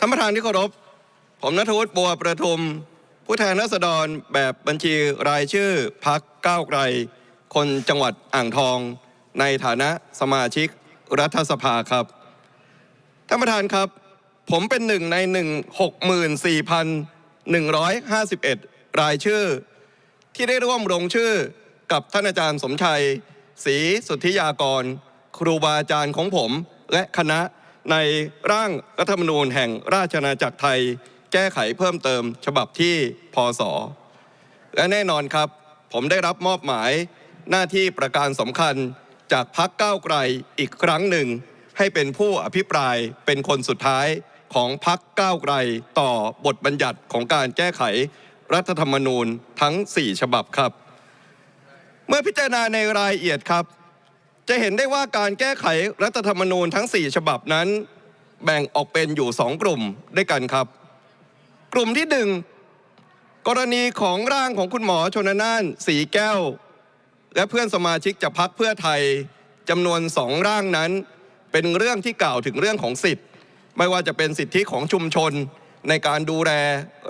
ท่านประธานที่เคารพผมนัทวุฒิบัวประทุม ผู้แทนราษฎรแบบบัญชีรายชื่อพักก้าวไกล คนจังหวัดอ่างทอง ในฐานะสมาชิกรัฐสภาครับท่านประธานครับ ผมเป็นหนึ่งในหนึ่งหกหมื่นสี่พันหนึ่งร้อยห้าสิบเอ็ดรายชื่อ ที่ได้ร่วมลงชื่อกับท่านอาจารย์สมชัยศรีสุทธิยากร ครูบาอาจารย์ของผมและคณะ ในร่างรัฐธรรมนูญแห่งราชอาณาจักรไทย แก้ไขเพิ่มเติมฉบับที่พศและแน่นอนครับ ผมได้รับมอบหมายหน้าที่ประการสำคัญจากพักก้าวไกลอีกครั้งหนึ่ง ให้เป็นผู้อภิปรายเป็นคนสุดท้ายของพักก้าวไกลต่อบทบัญญัติของการแก้ไขรัฐธรรมนูญทั้ง 4 ฉบับครับ เมื่อพิจารณาในรายละเอียดครับ จะเห็นได้ว่าการแก้ไขรัฐธรรมนูญทั้ง 4 ฉบับนั้น แบ่งออกเป็นอยู่ 2 กลุ่มด้วยกันครับ กลุ่มที่ 1 กรณีของร่างของคุณหมอชนน่านสีแก้ว และเพื่อนสมาชิกจากพักเพื่อไทยจำนวนสองร่างนั้น เป็นเรื่องที่กล่าวถึงเรื่องของสิทธิ์ ไม่ว่าจะเป็นสิทธิของชุมชน ในการดูแล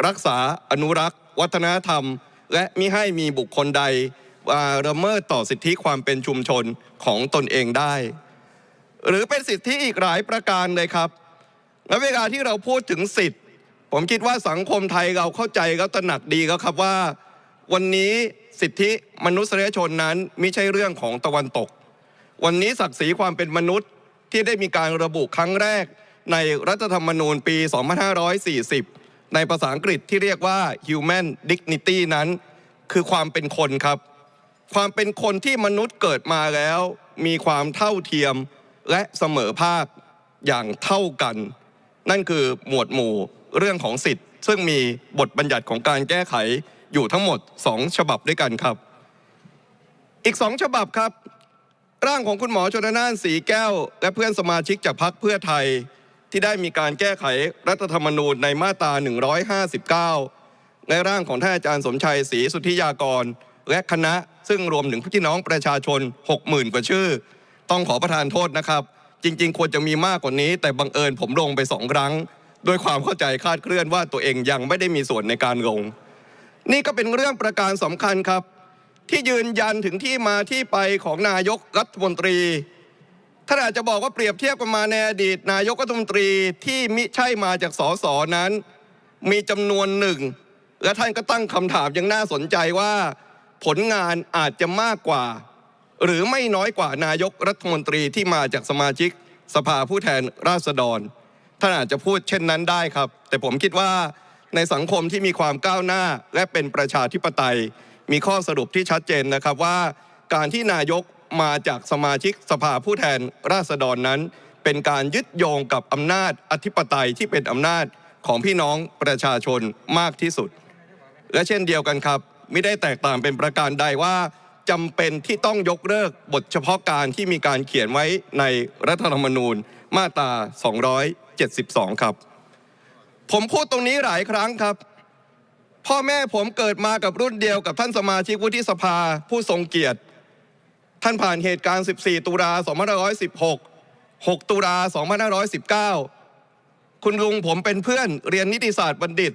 รักษาอนุรักษ์ วัฒนธรรม และมิให้มีบุคคลใด ละเมิดต่อสิทธิความเป็นชุมชนของตนเองได้ หรือเป็นสิทธิอีกหลายประการเลยครับ และเวลาที่เราพูดถึงสิทธิ ผมคิดว่าสังคมไทยเราเข้าใจก็ตระหนักดีแล้วครับว่า วันนี้สิทธิมนุษยชนนั้นไม่ใช่เรื่องของตะวันตก วันนี้ศักดิ์ศรีความเป็นมนุษย์ที่ได้มีการระบุครั้งแรกในรัฐธรรมนูญปี 2540 ในภาษาอังกฤษที่เรียกว่า human dignity นั้น คือความเป็นคนครับ ความเป็นคนที่มนุษย์เกิดมาแล้วมีความเท่าเทียมและเสมอภาคอย่างเท่ากัน นั่นคือหมวดหมู่เรื่องของสิทธิ์ ซึ่งมีบทบัญญัติของการแก้ไขอยู่ทั้งหมด 2 ฉบับด้วยกันครับ อีก 2 ฉบับครับ ร่างของคุณหมอชนน่านสีแก้ว และเพื่อนสมาชิกจากพรรคเพื่อไทย ที่ได้มีการแก้ไขรัฐธรรมนูญในมาตรา 159 ในร่างของท่านอาจารย์สมชัยศรีสุทธิยากร และคณะซึ่งรวมถึงพี่น้องประชาชน 60,000 กว่าชื่อ ต้องขอประทานโทษนะครับ จริง ๆ ควรจะมีมากกว่านี้ แต่บังเอิญผมลงไปสองครั้งโดยความเข้าใจคาดเคลื่อนว่าตัวเองยังไม่ได้มีส่วนในการลง นี่ก็เป็นเรื่องประการสำคัญครับ ที่ยืนยันถึงที่มาที่ไปของนายกรัฐมนตรีท่านอาจจะบอกว่าเปรียบเทียบกันมาในอดีต นายกรัฐมนตรีที่มิใช่มาจากสสนั้น มีจำนวนหนึ่ง และท่านก็ตั้งคำถามยังน่าสนใจว่า ผลงานอาจจะมากกว่า หรือไม่น้อยกว่านายกรัฐมนตรีที่มาจากสมาชิกสภาผู้แทนราษฎรท่านอาจจะพูดเช่นนั้นได้ครับ แต่ผมคิดว่าในสังคมที่มีความก้าวหน้าและเป็นประชาธิปไตย มีข้อสรุปที่ชัดเจนนะครับว่า การที่นายกมาจากสมาชิกสภาผู้แทนราษฎรนั้น เป็นการยึดโยงกับอำนาจอธิปไตยที่เป็นอำนาจของพี่น้องประชาชนมากที่สุด และเช่นเดียวกันครับ ไม่ได้แตกต่างเป็นประการใดว่าจำเป็นที่ต้องยกเลิกบทเฉพาะการที่มีการเขียนไว้ในรัฐธรรมนูญมาตรา 272 ครับ ผมพูดตรงนี้หลายครั้งครับ พ่อแม่ผมเกิดมากับรุ่นเดียวกับท่านสมาชิกวุฒิสภาผู้ทรงเกียรติ ท่านผ่านเหตุการณ์ 14 ตุลา2516 6 ตุลา2519 คุณลุงผมเป็นเพื่อนเรียนนิติศาสตร์บัณฑิต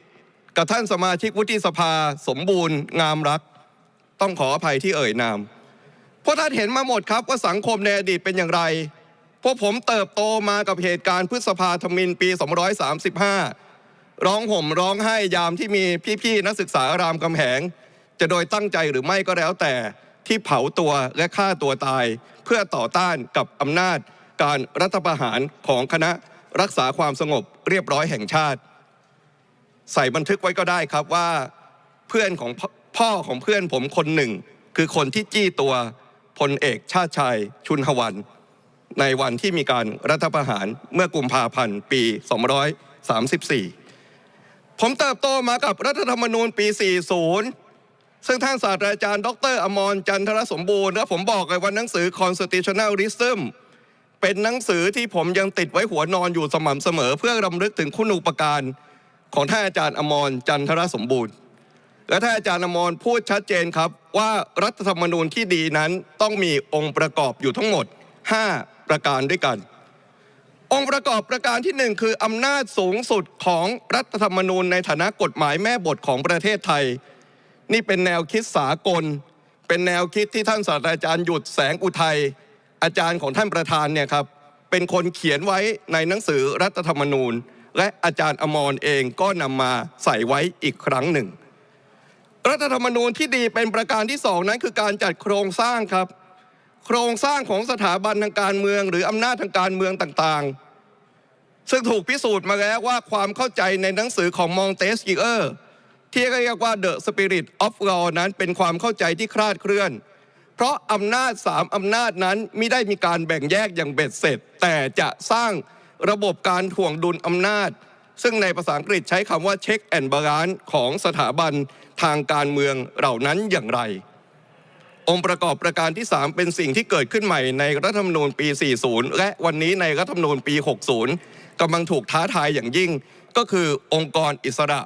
กับท่านสมาชิกวุฒิสภาสมบูรณ์งามรัก ต้องขออภัยที่เอ่ยนามเพราะท่านเห็นมาหมดครับว่าสังคมในอดีตเป็นอย่างไร พวกผมเติบโตมากับเหตุการณ์พฤษภาธมินปี 235 ร้องห่มร้องไห้ยามที่มีพี่ๆนักศึกษารามคำแหง จะโดยตั้งใจหรือไม่ก็แล้วแต่ที่เผาตัวและฆ่าตัวตาย เพื่อต่อต้านกับอำนาจ การรัฐประหารของคณะรักษาความสงบเรียบร้อยแห่งชาติ ใส่บันทึกไว้ก็ได้ครับว่าเพื่อนของพ่อของเพื่อนผมคนหนึ่ง คือคนที่จี้ตัวพลเอกชาติชายชุนหวัน ในวันที่มีการรัฐประหารเมื่อกุมภาพันธ์ปี 234 ผมเติบโตมากับรัฐธรรมนูญปี 40 ซึ่งท่านศาสตราจารย์ ดร อมรจันทรสมบูรณ์และผมบอกเลยว่าหนังสือ Constitutionalism เป็นหนังสือที่ผมยังติดไว้หัวนอนอยู่สม่ำเสมอ เพื่อรำลึกถึงคุณูปการ ของท่านอาจารย์อมรจันทรสมบูรณ์ และท่านอาจารย์อมรพูดชัดเจนครับว่ารัฐธรรมนูญที่ดีนั้นต้องมีองค์ประกอบอยู่ทั้งหมด 5 ประการด้วยกัน องค์ประกอบประการที่หนึ่งคืออำนาจสูงสุดของรัฐธรรมนูญในฐานะกฎหมายแม่บทของประเทศไทย นี่เป็นแนวคิดสากล เป็นแนวคิดที่ท่านศาสตราจารย์หยุดแสงอุทัยอาจารย์ของท่านประธานเนี่ยครับเป็นคนเขียนไว้ในหนังสือรัฐธรรมนูญ และอาจารย์อมรเองก็นำมาใส่ไว้อีกครั้งหนึ่ง รัฐธรรมนูญที่ดีเป็นประการที่สองนั้นคือการจัดโครงสร้างครับ โครงสร้างของสถาบันทางการเมือง หรืออำนาจทางการเมืองต่างๆ ซึ่งถูกพิสูจน์มาแล้วว่าความเข้าใจในหนังสือของมองเตสกิเออร์ที่เรียกว่า The Spirit of Law นั้นเป็นความเข้าใจที่คลาดเคลื่อน เพราะอำนาจสามอำนาจนั้นไม่ได้มีการแบ่งแยกอย่างเบ็ดเสร็จ แต่จะสร้าง ระบบการถ่วงดุลอำนาจ ซึ่งในภาษาอังกฤษใช้คำว่า check and balance ของสถาบันทางการเมืองเหล่านั้นอย่างไร องค์ประกอบประการที่ 3 เป็นสิ่งที่เกิดขึ้นใหม่ในรัฐธรรมนูญปี 40 และวันนี้ในรัฐธรรมนูญปี 60 กำลังถูกท้าทายอย่างยิ่ง ก็คือองค์กรอิสระ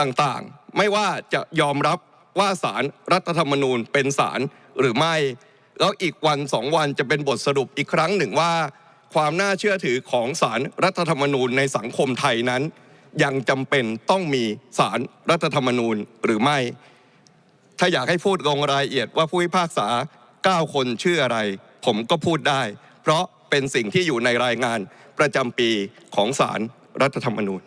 ต่างๆ ไม่ว่าจะยอมรับว่าสารรัฐธรรมนูญเป็นสารหรือไม่ แล้วอีกวันสองวันจะเป็นบทสรุปอีกครั้งหนึ่งว่า ความน่าเชื่อถือของสารรัฐธรรมนูญในสังคมไทยนั้น ยังจำเป็นต้องมีสารรัฐธรรมนูญหรือไม่ ถ้าอยากให้พูดลงรายละเอียดว่าผู้พิพากษา 9 คนชื่ออะไร ผมก็พูดได้ เพราะเป็นสิ่งที่อยู่ในรายงานประจำปีของสารรัฐธรรมนูญ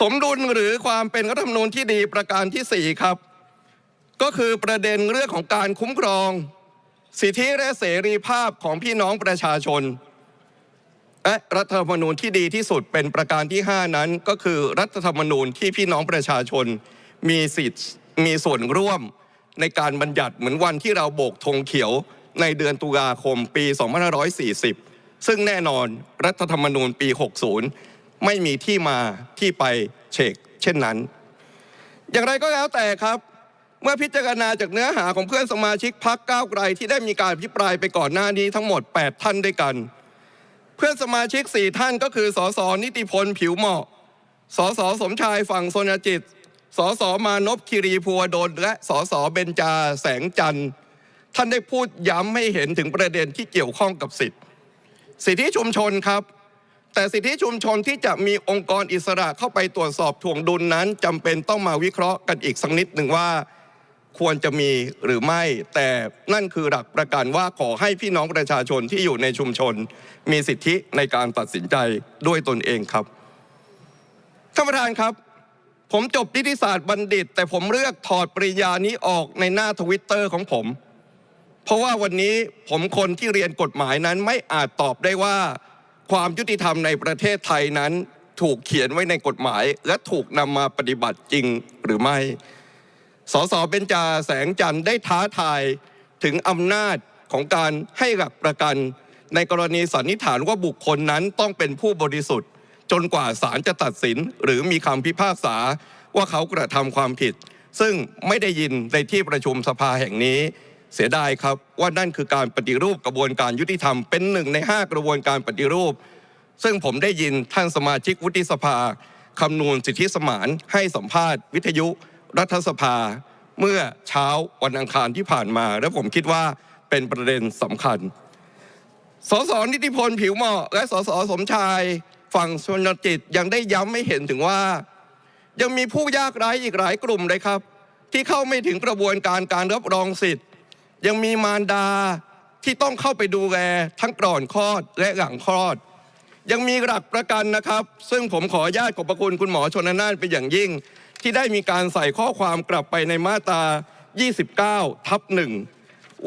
สมดุลหรือความเป็นรัฐธรรมนูญที่ดีประการที่ 4 ครับ ก็คือประเด็นเรื่องของการคุ้มครอง สิทธิและเสรีภาพของพี่น้องประชาชน และรัฐธรรมนูญที่ดีที่สุดเป็นประการที่ 5 นั้น ก็คือรัฐธรรมนูญที่พี่น้องประชาชน มีสิทธิ์มีส่วนร่วมในการบัญญัติเหมือนวันที่เราโบกธงเขียวในเดือนตุลาคมปี 2540 ซึ่งแน่นอนรัฐธรรมนูญปี 60 ไม่มีที่มาที่ไปเฉกเช่นนั้น อย่างไรก็แล้วแต่ครับ เมื่อพิจารณาจากเนื้อหาของเพื่อนสมาชิกพักก้าวไกลที่ได้มีการอภิปรายไปก่อนหน้านี้ทั้งหมด 8 ท่านด้วยกัน เพื่อนสมาชิก 4 ท่านก็คือสสนิติพลผิวเหมาะสสสมชายฝั่งโซนจิตสสมานพคิรีพัวดลและสสเบญจาแสงจันทร์ท่านได้พูดย้ำให้เห็นถึงประเด็นที่เกี่ยวข้องกับสิทธิสิทธิชุมชนครับ แต่สิทธิชุมชนที่จะมีองค์กรอิสระเข้าไปตรวจสอบถ่วงดุลนั้นจำเป็นต้องมาวิเคราะห์กันอีกสักนิดหนึ่งว่า ควรจะมีหรือไม่ แต่นั่นคือหลักประกันว่าขอให้พี่น้องประชาชนที่อยู่ในชุมชน มีสิทธิในการตัดสินใจด้วยตนเองครับท่านประธานครับ ผมจบนิติศาสตร์บัณฑิต แต่ผมเลือกถอดปริญญานี้ออกในหน้าทวิตเตอร์ของผม เพราะว่าวันนี้ผมคนที่เรียนกฎหมายนั้นไม่อาจตอบได้ว่า ความยุติธรรมในประเทศไทยนั้นถูกเขียนไว้ในกฎหมาย และถูกนำมาปฏิบัติจริงหรือไม่ สสเบญจาแสงจันทร์ได้ท้าทายถึงอำนาจของการให้หลักประกัน ในกรณีสันนิษฐานว่าบุคคลนั้นต้องเป็นผู้บริสุทธิ์ จนกว่าศาลจะตัดสิน หรือมีคำพิพากษาว่าเขากระทำความผิด ซึ่งไม่ได้ยินในที่ประชุมสภาแห่งนี้ เสียดายครับว่านั่นคือการปฏิรูปกระบวนการยุติธรรมเป็นหนึ่งในห้ากระบวนการปฏิรูป ซึ่งผมได้ยินท่านสมาชิกวุฒิสภาคำนวณสิทธิสมานให้สัมภาษณ์วิทยุ รัฐสภาเมื่อเช้าวันอังคารที่ผ่านมา และผมคิดว่าเป็นประเด็นสำคัญ สสนิติพลผิวเหมาะ และสสสมชายฝั่งชนจิตยังได้ย้ำไม่เห็นถึงว่า ยังมีผู้ยากไร้อีกหลายกลุ่มเลยครับ ที่เข้าไม่ถึงกระบวนการการรับรองสิทธิ์ ยังมีมารดาที่ต้องเข้าไปดูแลทั้งก่อนคลอดและหลังคลอด ยังมีหลักประกันนะครับ ซึ่งผมขออนุญาตขอบพระคุณคุณหมอชนน่านเป็นอย่างยิ่ง ที่ได้มีการใส่ข้อความกลับไปในมาตรา 29 ทับหนึ่ง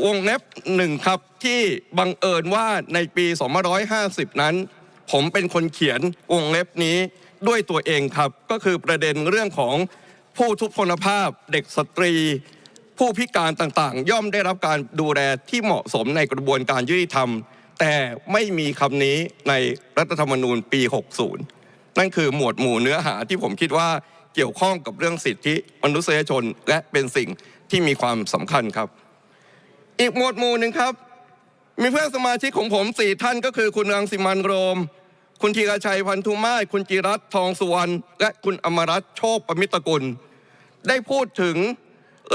วงเล็บหนึ่งครับ ที่บังเอิญว่าในปี2550 นั้น ผมเป็นคนเขียนวงเล็บนี้ด้วยตัวเองครับ ก็คือประเด็นเรื่องของผู้ทุพพลภาพเด็กสตรี ผู้พิการต่างๆ ย่อมได้รับการดูแลที่เหมาะสมในกระบวนการยุติธรรม แต่ไม่มีคำนี้ในรัฐธรรมนูญปี 60 นั่นคือหมวดหมู่เนื้อหาที่ผมคิดว่า เกี่ยวข้องกับเรื่องสิทธิมนุษยชนและเป็นสิ่งที่มีความสำคัญครับ อีกหมวดหมู่หนึ่งครับ มีเพื่อนสมาชิกของผมสี่ท่านก็คือคุณรังสิมันโรม คุณธีรชัยพันธุมาศคุณจิรัตทองสุวรรณและคุณอมรัตโชคประมิตรกุล ได้พูดถึง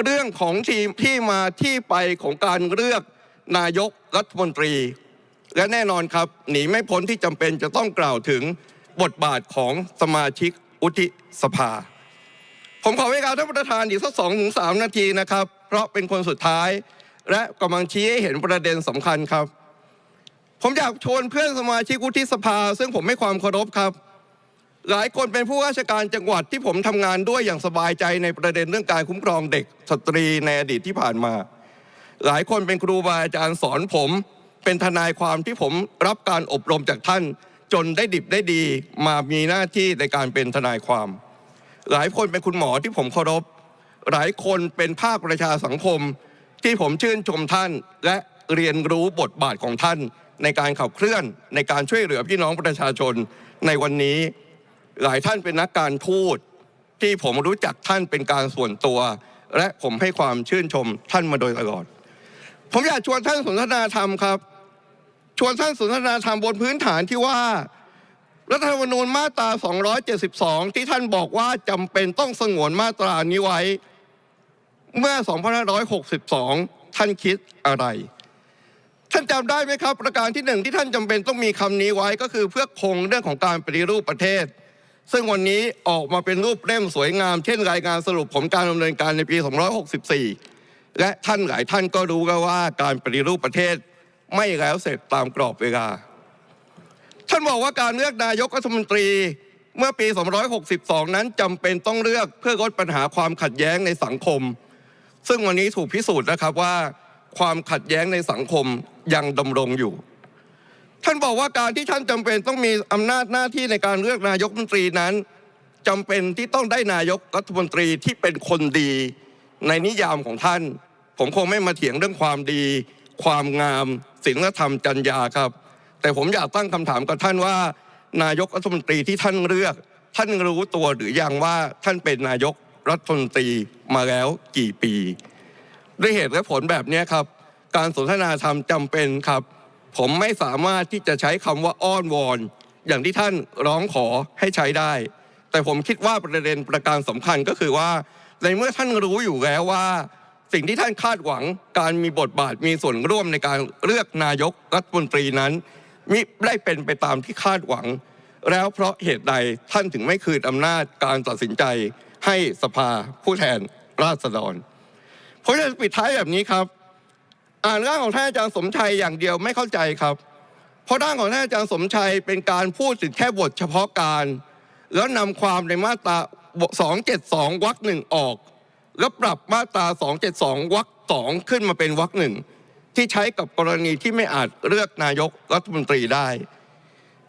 เรื่องของทีมที่มาที่ไปของการเลือกนายกรัฐมนตรี และแน่นอนครับ หนีไม่พ้นที่จำเป็นจะต้องกล่าวถึงบทบาทของสมาชิก อุทิสภา ผมขอเวลาท่านประธานอีกสักสองถึงสามนาทีนะครับ เพราะเป็นคนสุดท้าย และกำลังชี้ให้เห็นประเด็นสำคัญครับ ผมอยากชวนเพื่อนสมาชิกวุฒิสภา ซึ่งผมให้ความเคารพครับ หลายคนเป็นผู้ราชการจังหวัดที่ผมทำงานด้วยอย่างสบายใจในประเด็นเรื่องการคุ้มครองเด็กสตรีในอดีตที่ผ่านมา หลายคนเป็นครูบาอาจารย์สอนผม เป็นทนายความที่ผมรับการอบรมจากท่าน จนได้ดิบได้ดีมามีหน้าที่ในการเป็นทนายความ หลายคนเป็นคุณหมอที่ผมเคารพ หลายคนเป็นภาคประชาสังคม ที่ผมชื่นชมท่าน และเรียนรู้บทบาทของท่าน ในการขับเคลื่อนในการช่วยเหลือพี่น้องประชาชน ในวันนี้ หลายท่านเป็นนักการทูตที่ผมรู้จักท่านเป็นการส่วนตัว และผมให้ความชื่นชมท่านมาโดยตลอด ผมอยากชวนท่านสนทนาธรรมครับ ท่านสนทนาธรรมบนพื้นฐานที่ว่า รัฐธรรมนูญมาตรา 272 ที่ท่านบอกว่าจำเป็นต้องสงวนมาตรานี้ไว้ เมื่อ 2562 ท่านคิดอะไร ท่านจำได้ไหมครับ ประการที่หนึ่งที่ท่านจำเป็นต้องมีคำนี้ไว้ก็คือเพื่อคงเรื่องของการปฏิรูปประเทศซึ่งวันนี้ออกมาเป็นรูปเล่มสวยงาม เช่นรายงานสรุปผลการดำเนินการในปี 264 และท่านหลายท่านก็รู้กันว่าการปฏิรูปประเทศ ไม่แล้วเสร็จตามกรอบเวลา ท่านบอกว่าการเลือกนายกรัฐมนตรีเมื่อปี 262 นั้นจำเป็นต้องเลือกเพื่อลดปัญหาความขัดแย้งในสังคม ซึ่งวันนี้ถูกพิสูจน์นะครับว่า ความขัดแย้งในสังคมยังดำรงอยู่ ท่านบอกว่าการที่ท่านจำเป็นต้องมีอำนาจหน้าที่ในการเลือกนายกรัฐมนตรีนั้นจำเป็นที่ต้องได้นายกรัฐมนตรีที่เป็นคนดีในนิยามของท่าน ผมคงไม่มาเถียงเรื่องความดี ความงามศีลธรรมจรรยาครับ แต่ผมอยากตั้งคำถามกับท่านว่า นายกรัฐมนตรีที่ท่านเลือก ท่านรู้ตัวหรือยังว่าท่านเป็นนายกรัฐมนตรีมาแล้วกี่ปี ด้วยเหตุและผลแบบนี้ครับ การสนทนาธรรมจำเป็นครับ ผมไม่สามารถที่จะใช้คำว่าอ้อนวอน อย่างที่ท่านร้องขอให้ใช้ได้ แต่ผมคิดว่าประเด็นประการสำคัญก็คือว่า ในเมื่อท่านรู้อยู่แล้วว่า สิ่งที่ท่านคาดหวังการมีบทบาทมีส่วนร่วมในการเลือกนายกรัฐมนตรีนั้นมิได้เป็นไปตามที่คาดหวัง แล้วเพราะเหตุใดท่านถึงไม่คืนอำนาจการตัดสินใจให้สภาผู้แทนราษฎรผมจะปิดท้ายแบบนี้ครับ อ่านร่างของท่านอาจารย์สมชัยอย่างเดียวไม่เข้าใจครับ เพราะร่างของท่านอาจารย์สมชัยเป็นการพูดถึงแค่บทเฉพาะการ แล้วนำความในมาตรา272วรรคหนึ่งออก แล้วปรับมาตรา272วรรคสองขึ้นมาเป็นวรรคหนึ่งที่ใช้กับกรณีที่ไม่อาจเลือกนายกรัฐมนตรีได้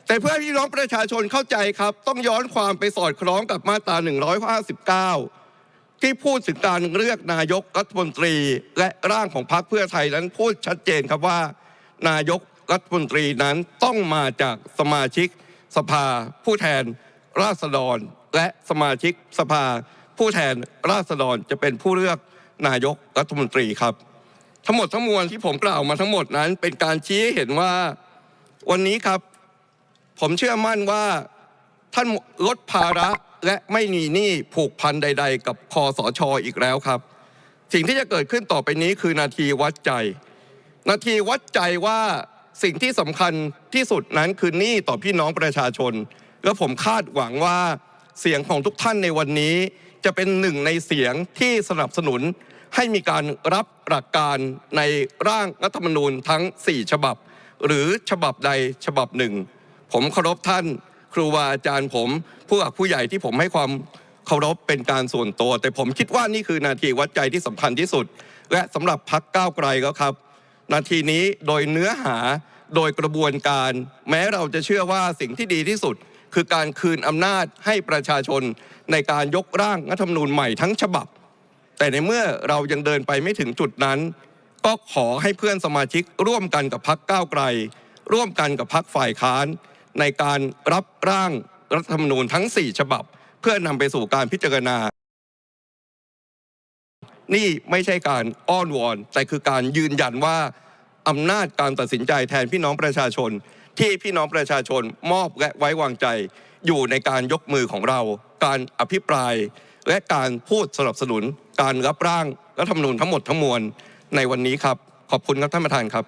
แต่เพื่อพี่น้องประชาชนเข้าใจครับ ต้องย้อนความไปสอดคล้องกับมาตรา159 ที่พูดถึงการเลือกนายกรัฐมนตรีและร่างของพรรคเพื่อไทยนั้นพูดชัดเจนครับว่า นายกรัฐมนตรีนั้นต้องมาจากสมาชิกสภาผู้แทนราษฎร และสมาชิกสภา ผู้แทนราษฎรจะเป็นผู้เลือกนายกรัฐมนตรีครับ ทั้งหมดทั้งมวลที่ผมกล่าวมาทั้งหมดนั้น เป็นการชี้ให้เห็นว่าวันนี้ครับ ผมเชื่อมั่นว่าท่านลดภาระและไม่มีหนี้ผูกพันใด ๆ กับคอสชออีกแล้วครับ สิ่งที่จะเกิดขึ้นต่อไปนี้คือนาทีวัดใจ นาทีวัดใจว่าสิ่งที่สำคัญที่สุดนั้นคือหนี้ต่อพี่น้องประชาชน และผมคาดหวังว่าเสียงของทุกท่านในวันนี้ จะเป็นหนึ่งในเสียงที่สนับสนุนให้มีการรับหลักการในร่างรัฐธรรมนูญทั้ง 4 ฉบับ หรือฉบับใดฉบับหนึ่ง ผมเคารพท่านครูบาอาจารย์ผม ผู้หลักผู้ใหญ่ที่ผมให้ความเคารพเป็นการส่วนตัว แต่ผมคิดว่านี่คือนาทีวัดใจที่สำคัญที่สุด และสำหรับพักก้าวไกลก็ครับ นาทีนี้โดยเนื้อหาโดยกระบวนการ แม้เราจะเชื่อว่าสิ่งที่ดีที่สุด คือการคืนอำนาจให้ประชาชนในการยกร่างรัฐธรรมนูญใหม่ทั้งฉบับ แต่ในเมื่อเรายังเดินไปไม่ถึงจุดนั้น ก็ขอให้เพื่อนสมาชิกร่วมกันกับพักก้าวไกล ร่วมกันกับพักฝ่ายค้าน ในการรับร่างรัฐธรรมนูญทั้ง 4 ฉบับ เพื่อนำไปสู่การพิจารณา นี่ไม่ใช่การอ้อนวอน แต่คือการยืนยันว่าอำนาจการตัดสินใจแทนพี่น้องประชาชน ที่พี่น้องประชาชนมอบและไว้วางใจอยู่ในการยกมือของเรา การอภิปราย และการพูดสนับสนุน การรับร่างรัฐธรรมนูญทั้งหมดทั้งมวลในวันนี้ครับ ขอบคุณครับท่านประธานครับ